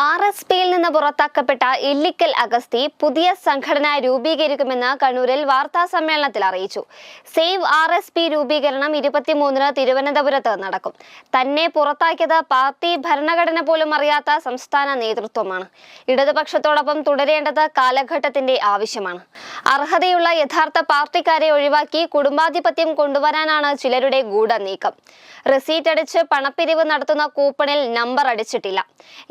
R S പിയിൽ നിന്ന് പുറത്താക്കപ്പെട്ട ഇല്ലിക്കൽ അഗസ്തി പുതിയ സംഘടന രൂപീകരിക്കുമെന്ന് കണ്ണൂരിൽ വാർത്താ സമ്മേളനത്തിൽ അറിയിച്ചു. സേവ് ആർ എസ് പി രൂപീകരണം ഇരുപത്തിമൂന്നിന് തിരുവനന്തപുരത്ത് നടക്കും. തന്നെ പുറത്താക്കിയത് പാർട്ടി ഭരണഘടന പോലും അറിയാത്ത സംസ്ഥാന നേതൃത്വമാണ്. ഇടതുപക്ഷത്തോടൊപ്പം തുടരേണ്ടത് കാലഘട്ടത്തിന്റെ ആവശ്യമാണ്. അർഹതയുള്ള യഥാർത്ഥ പാർട്ടിക്കാരെ ഒഴിവാക്കി കുടുംബാധിപത്യം കൊണ്ടുവരാനാണ് ചിലരുടെ ഗൂഢനീക്കം. റെസീറ്റ് അടിച്ച് പണപ്പിരിവ് നടത്തുന്ന കൂപ്പണിൽ നമ്പർ അടിച്ചിട്ടില്ല.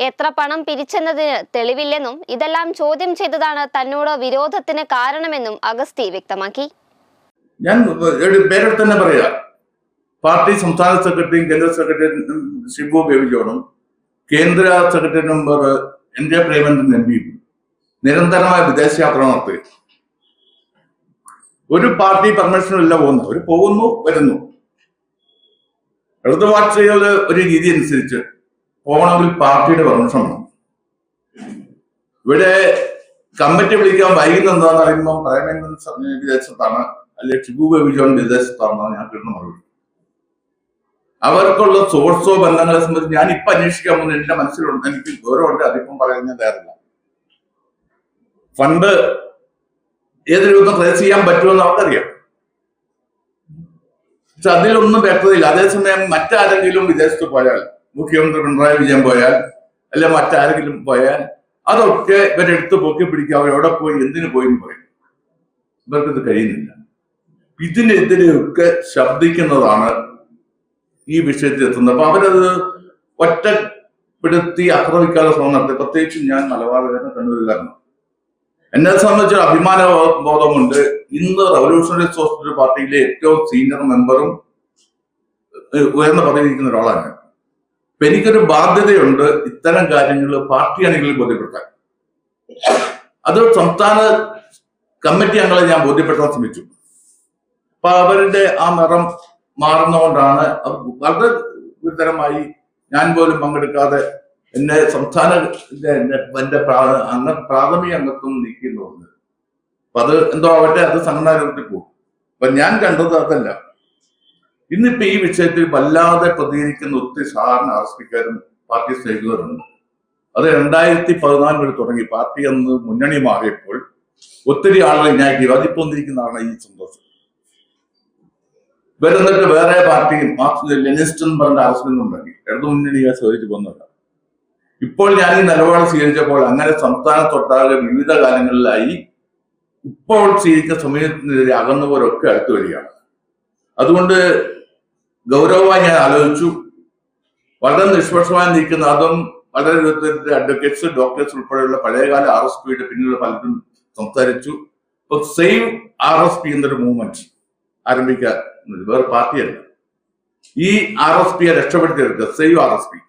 എത്ര പണം പിരിച്ചെന്നതിന് തെളിവില്ലെന്നും ഇതെല്ലാം ചോദ്യം ചെയ്തതാണ് തന്നോട് വിരോധത്തിന് കാരണമെന്നും അഗസ്തി വ്യക്തമാക്കി. ഞാൻ പേരെടുത്ത് തന്നെ പറയാം പാർട്ടി സംസ്ഥാന സെക്രട്ടറിയും കേന്ദ്ര സെക്രട്ടറിയും ഷിബു ബേബിജോണും കേന്ദ്ര secretary number N J Premachandran M പിയും നിരന്തരമായ വിദേശയാത്ര നടത്തുക ഒരു പാർട്ടി പെർമിഷനില്ല പോകുന്നു. അവർ പോകുന്നു വരുന്നു. ഇടതുപാർട്ടികൾ ഒരു രീതി അനുസരിച്ച് പോകണമെങ്കിൽ പാർട്ടിയുടെ പെർമിഷൻ വേണം. ഇവിടെ കമ്മിറ്റി വിളിക്കാൻ വൈകുന്ന എന്താന്ന് പറയുമ്പോൾ പ്രേമേന്ദ്രൻ വിദേശത്താണ് അല്ലെ ഷിബു ബേബി ജോൺ വിദേശത്താണെന്നാണ് ഞാൻ കിട്ടുന്ന മറുപടി. അവർക്കുള്ള സോഴ്സോ ബന്ധങ്ങളെ സംബന്ധിച്ച് ഞാൻ ഇപ്പൊ അന്വേഷിക്കാൻ പോകുന്ന എന്റെ മനസ്സിലുണ്ട് എനിക്ക് ഗൗരവമുണ്ട് അതിപ്പം പറയുന്നത് നേരല്ല ഫണ്ട് ഏത് രൂപം ട്രേസ് ചെയ്യാൻ പറ്റുമെന്ന് അവർക്കറിയാം. പക്ഷെ അതിലൊന്നും വ്യക്തതയില്ല. അതേസമയം മറ്റാരെങ്കിലും വിദേശത്ത് പോയാൽ മുഖ്യമന്ത്രി പിണറായി വിജയൻ പോയാൽ അല്ലെ മറ്റാരെങ്കിലും പോയാൽ അതൊക്കെ ഇവരെടുത്ത് പൊക്കി പിടിക്കുക. അവരെവിടെ പോയി? എന്തിനു പോയി പറയും. ഇവർക്കിത് കഴിയുന്നില്ല. ഇതിനെതിരെയൊക്കെ ശബ്ദിക്കുന്നതാണ് ഈ വിഷയത്തിൽ എത്തുന്നത്. അപ്പൊ അവരത് ഒറ്റപ്പെടുത്തി ആക്രമിക്കാതെ ശ്രമം നടത്തി. പ്രത്യേകിച്ച് ഞാൻ മലബാറുകാരനെ കണ്ണൂരുകാരനാണ് എന്നെ സംബന്ധിച്ച് അഭിമാന ബോധമുണ്ട് ഇന്ന് റവല്യൂഷണറി സോഷ്യൽ പാർട്ടിയിലെ ഏറ്റവും സീനിയർ മെമ്പറും ഉയർന്ന് പദവിയിരിക്കുന്ന ഒരാളാണ് എനിക്കൊരു ബാധ്യതയുണ്ട് ഇത്തരം കാര്യങ്ങൾ പാർട്ടി അണികളിൽ ബോധ്യപ്പെടുത്താൻ. അത് സംസ്ഥാന കമ്മിറ്റി അംഗങ്ങളെ ഞാൻ ബോധ്യപ്പെടുത്താൻ ശ്രമിച്ചു. അപ്പൊ അവരുടെ ആ നിറം മാറുന്നതുകൊണ്ടാണ് അവർ വളരെ ഗുരുതരമായി ഞാൻ പോലും പങ്കെടുക്കാതെ എന്നെ സംസ്ഥാന എന്റെ അംഗ പ്രാഥമിക അംഗത്വം പറഞ്ഞത്. അപ്പൊ അത് എന്തോ ആവട്ടെ അത് സംഘടനാരൂപത്തിൽ പോകും. അപ്പൊ ഞാൻ കണ്ടത് അതല്ല. ഇന്നിപ്പോ ഈ വിഷയത്തിൽ വല്ലാതെ പ്രതികരിക്കുന്ന ഒത്തിരി സാധാരണ ആർഎസ്പിക്കാരും പാർട്ടി സ്നേഹിതരുണ്ട്. അത് രണ്ടായിരത്തി പതിനാലിൽ തുടങ്ങി. പാർട്ടി അന്ന് മുന്നണി മാറിയപ്പോൾ ഒത്തിരി ആളുകൾ ഞാൻ അതിപ്പോ വന്നിരിക്കുന്നതാണ് ഈ സന്തോഷം. വരുന്നിട്ട് വേറെ പാർട്ടിയും മാർക്സ് ലെനിസ്റ്റൻ പറഞ്ഞ ആവശ്യം ഉണ്ടാക്കി. ഇടതു മുന്നണിയെ ചോദിച്ചു പോകുന്നില്ല ഇപ്പോൾ ഞാൻ ഈ നിലപാട് സ്വീകരിച്ചപ്പോൾ അങ്ങനെ സംസ്ഥാനത്തൊട്ടാകെ വിവിധ കാലങ്ങളിലായി ഇപ്പോൾ സ്വീകരിച്ച സമയത്തിനെതിരെ അകന്നവരൊക്കെ അടുത്തു വരികയാണ്. അതുകൊണ്ട് ഗൗരവമായി ഞാൻ ആലോചിച്ചു. വളരെ നിഷ്പക്ഷമായി നിൽക്കുന്ന അതും വളരെ വിധത്തിൽ അഡ്വക്കേറ്റ്സ് ഡോക്ടേഴ്സ് ഉൾപ്പെടെയുള്ള പഴയകാല ആർ എസ് പിയുടെ പിന്നിലുള്ള പലരും സംസാരിച്ചു. ഇപ്പൊ സെയിം ആർ എസ് പി എന്നൊരു മൂവ്മെന്റ് ആരംഭിക്കാൻ വേറെ പാർട്ടിയല്ല. ഈ ആർ എസ് പിയെ രക്ഷപ്പെടുത്തിയെടുക്കുക സെയിം ആർ എസ് പി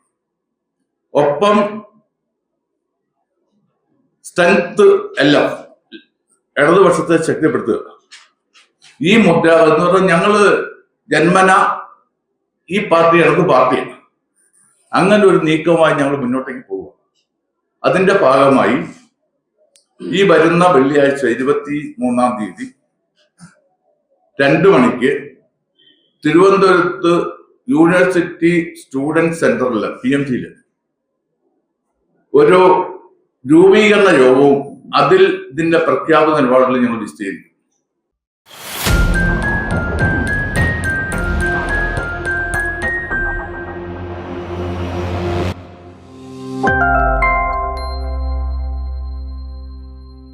ഒപ്പം സ്ട്രെങ്ത് എല്ലാം ഇടതുപക്ഷത്തെ ശക്തിപ്പെടുത്തുക. ഈ മുദ്ര എന്ന് പറഞ്ഞാൽ ഞങ്ങൾ ജന്മന ഈ പാർട്ടി ഇടത് പാർട്ടിയാണ് അങ്ങനെ ഒരു നീക്കമായി ഞങ്ങൾ മുന്നോട്ടേക്ക് പോവുക അതിന്റെ ഭാഗമായി ഈ വരുന്ന വെള്ളിയാഴ്ച ഇരുപത്തി മൂന്നാം തീയതി രണ്ടു മണിക്ക് തിരുവനന്തപുരത്ത് യൂണിവേഴ്സിറ്റി സ്റ്റുഡന്റ് സെന്ററിൽ പി എം ജിയിൽ ഒരു രൂപീകരണ യോഗവും അതിൽ ഇതിന്റെ പ്രഖ്യാപന നിലപാടുകൾ ഞങ്ങൾ വിശദീകരിക്കും.